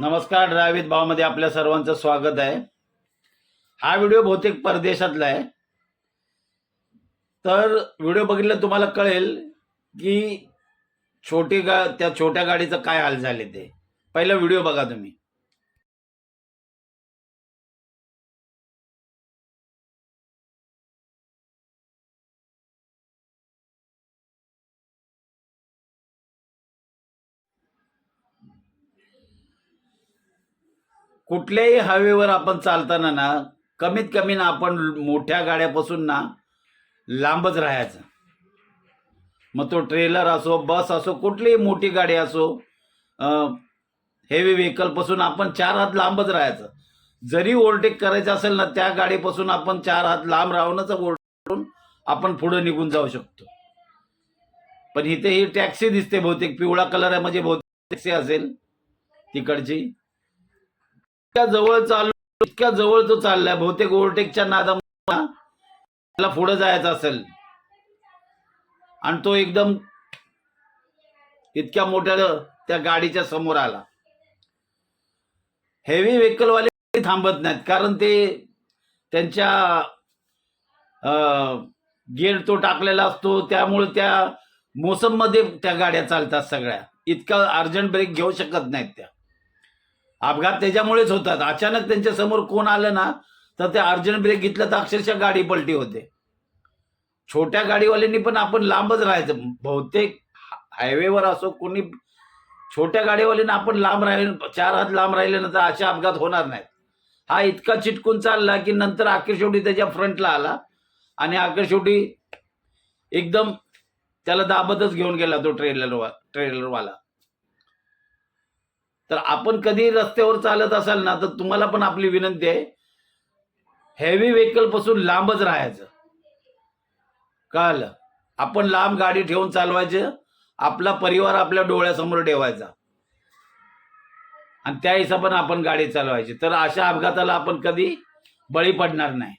नमस्कार ड्रायवित भावमध्ये आपल्या सर्वांचं स्वागत आहे. हा व्हिडिओ बहुतेक परदेशातला आहे. तर व्हिडिओ बघितलं तुम्हाला कळेल की छोटी गा त्या छोट्या गाडीचं काय हाल झाले ते. पहिला व्हिडिओ बघा तुम्ही. कुठल्याही हायवेवर आपण चालताना ना कमीत कमी ना आपण मोठ्या गाड्यापासून ना लांबच राहायचं. मग तो ट्रेलर असो बस असो कुठलीही मोठी गाडी असो हेवी व्हेकलपासून आपण चार हात लांबच राहायचं. जरी ओव्हरटेक करायचं असेल ना त्या गाडीपासून आपण चार हात लांब राहूनच ओढून आपण पुढे निघून जाऊ शकतो. पण इथे ही टॅक्सी दिसते बहुतेक पिवळा कलर आहे म्हणजे बहुतेक टॅक्सी असेल तिकडची. इतक्या जवळ चाललो इतक्या जवळ तो चाललाय. बहुतेक ओव्हरटेकच्या नादामुळे त्याला पुढे जायचं असेल. आणि तो एकदम इतक्या मोठ्या त्या गाडीच्या समोर आला. हेवी व्हेकलवाले थांबत नाहीत. कारण ते त्यांच्या गेअर तो टाकलेला असतो. त्यामुळे त्या मोसममध्ये त्या गाड्या चालतात सगळ्या. इतका अर्जंट ब्रेक घेऊ शकत नाहीत त्या. अपघात त्याच्यामुळेच होतात. अचानक त्यांच्यासमोर कोण आलं ना तर ते अर्जंट ब्रेक घेतलं तर अक्षरशः गाडी पलटी होते. छोट्या गाडीवाल्यांनी पण आपण लांबच राहायचं. बहुतेक हायवेवर असो कोणी छोट्या गाडीवाल्यांना आपण लांब राहिले चार हात लांब राहिले ना तर असे अपघात होणार नाहीत. हा इतका चिटकून चालला की नंतर अखेर शेवटी त्याच्या फ्रंटला आला आणि अखेर शेवटी एकदम त्याला दाबतच घेऊन गेला तो ट्रेलर ट्रेलरवाला तर आपण कधी रस्त्यावर चालत असाल ना तर तुम्हाला पण आपली विनंती आहे हेवी व्हेकलपासून लांबच राहायचं. कळलं? आपण लांब गाडी ठेवून चालवायचं आपला परिवार आपल्या डोळ्यासमोर ठेवायचा. आणि त्या हिशोबाने आपण गाडी चालवायची. तर अशा अपघाताला आपण कधी बळी पडणार नाही.